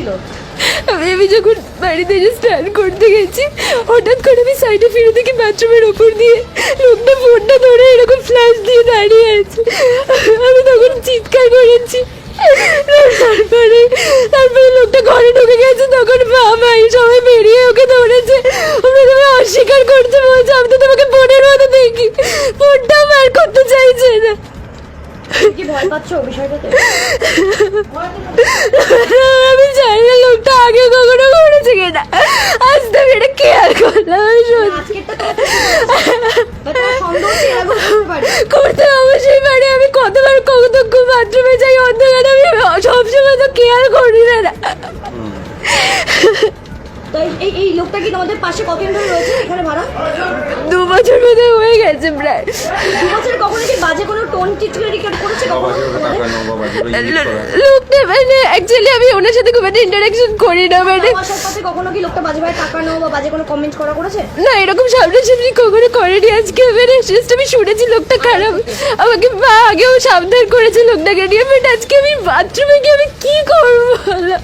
ছিল? আমি যখন বাড়িতে যে স্নান করতে গেছি হঠাৎ করে আমি সাইডে ফিরে দেখি বাথরুমের ওপর দিয়ে লোকটা ফোনটা ধরে এরকম ফ্ল্যাশ দিয়ে দাঁড়িয়ে আছে। আমি তখন চিৎকার করেছি। তারপরে তারপরে লোকটা ঘরে ঢুকে গেছে তখন ভাই সবাই বেরিয়ে ওকে ধরেছে। ওকে তুমি অস্বীকার করতে বলছে আমি তো তোমাকে বোনের মতো দেখি। ফোনটাও বার করতে চাইছে না। কি ভয় পাচ্ছ বিষয়টাতে? করতে অবশ্যই পারি। আমি কতবার কতক্ষ বাথরুমে যাই অন্ধকার আমি সবসময় তো কেয়ার করি না। এই- লোকটা কি তোমাদের পাশে কতদিন ধরে রয়েছে এখানে ভাড়া? দু বছর মধ্যে গেছে প্রায় বছরে কখনো কি বাজে কোনো টোন রেকর্ড করেছে লোকটা মানে অ্যাকচুয়ালি আমি ওনার সাথে খুব একটা ইন্টারাকশন করি না মানে আসার কখনো কি লোকটা বাজে ভাবে টাকা বা বাজে কোনো কমেন্ট করা করেছে? না এরকম সামনাসামনি কখনো করেনি আজকে মানে জাস্ট আমি শুনেছি লোকটা খারাপ। আমাকে মা আগেও সাবধান করেছে লোকটাকে নিয়ে বাট আজকে আমি বাথরুমে গিয়ে আমি কি করব বলো?